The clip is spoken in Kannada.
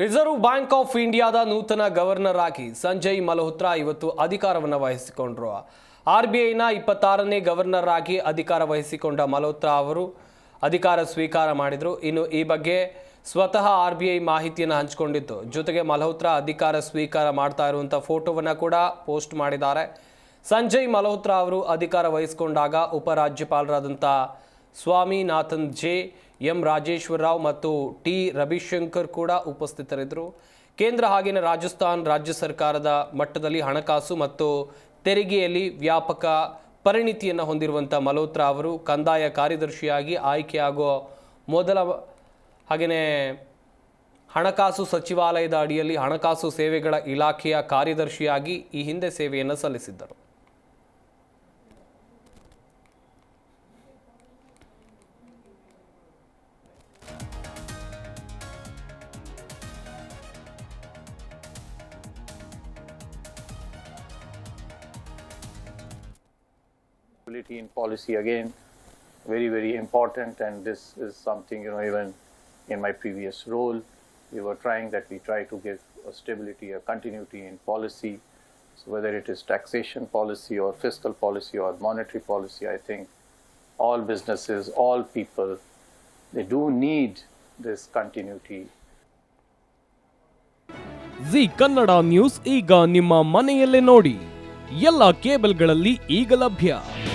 ರಿಸರ್ವ್ ಬ್ಯಾಂಕ್ ಆಫ್ ಇಂಡಿಯಾದ ನೂತನ ಗವರ್ನರ್ ಆಗಿ ಸಂಜಯ್ ಮಲ್ಹೋತ್ರಾ ಇವತ್ತು ಅಧಿಕಾರವನ್ನು ವಹಿಸಿಕೊಂಡರು. ಆರ್ ಬಿ ಐನ ಇಪ್ಪತ್ತಾರನೇ ಗವರ್ನರ್ ಆಗಿ ಅಧಿಕಾರ ವಹಿಸಿಕೊಂಡ ಮಲ್ಹೋತ್ರಾ ಅವರು ಅಧಿಕಾರ ಸ್ವೀಕಾರ ಮಾಡಿದರು. ಇನ್ನು ಈ ಬಗ್ಗೆ ಸ್ವತಃ ಆರ್ ಬಿ ಐ ಮಾಹಿತಿಯನ್ನು ಹಂಚಿಕೊಂಡಿತ್ತು. ಜೊತೆಗೆ ಮಲ್ಹೋತ್ರಾ ಅಧಿಕಾರ ಸ್ವೀಕಾರ ಮಾಡ್ತಾ ಇರುವಂಥ ಫೋಟೋವನ್ನು ಕೂಡ ಪೋಸ್ಟ್ ಮಾಡಿದ್ದಾರೆ. ಸಂಜಯ್ ಮಲ್ಹೋತ್ರಾ ಅವರು ಅಧಿಕಾರ ವಹಿಸಿಕೊಂಡಾಗ ಉಪರಾಜ್ಯಪಾಲರಾದಂಥ ಸ್ವಾಮಿನಾಥನ್ ಜೆ ಎಂ ರಾಜೇಶ್ವರ ರಾವ್ ಮತ್ತು ಟಿ ರವಿಶಂಕರ್ ಕೂಡ ಉಪಸ್ಥಿತರಿದ್ದರು. ಕೇಂದ್ರ ಹಾಗೆಯೇ ರಾಜಸ್ಥಾನ್ ರಾಜ್ಯ ಸರ್ಕಾರದ ಮಟ್ಟದಲ್ಲಿ ಹಣಕಾಸು ಮತ್ತು ತೆರಿಗೆಯಲ್ಲಿ ವ್ಯಾಪಕ ಪರಿಣಿತಿಯನ್ನು ಹೊಂದಿರುವಂಥ ಮಲ್ಹೋತ್ರಾ ಅವರು ಕಂದಾಯ ಕಾರ್ಯದರ್ಶಿಯಾಗಿ ಆಯ್ಕೆಯಾಗುವ ಮೊದಲ ಹಾಗೆಯೇ ಹಣಕಾಸು ಸಚಿವಾಲಯದ ಅಡಿಯಲ್ಲಿ ಹಣಕಾಸು ಸೇವೆಗಳ ಇಲಾಖೆಯ ಕಾರ್ಯದರ್ಶಿಯಾಗಿ ಈ ಹಿಂದೆ ಸೇವೆಯನ್ನು ಸಲ್ಲಿಸಿದ್ದರು. stability in policy again very very important and this is something you know even in my previous role we were trying that we try to give a stability a continuity in policy so whether it is taxation policy or fiscal policy or monetary policy i think all businesses all people they do need this continuity Zee Kannada news ಈಗ ನಿಮ್ಮ ಮನೆಯಲ್ಲೇ ನೋಡಿ ಎಲ್ಲ ಕೇಬಲ್ಗಳಲ್ಲಿ ಈಗ ಲಭ್ಯ ನಿಮ್ಮ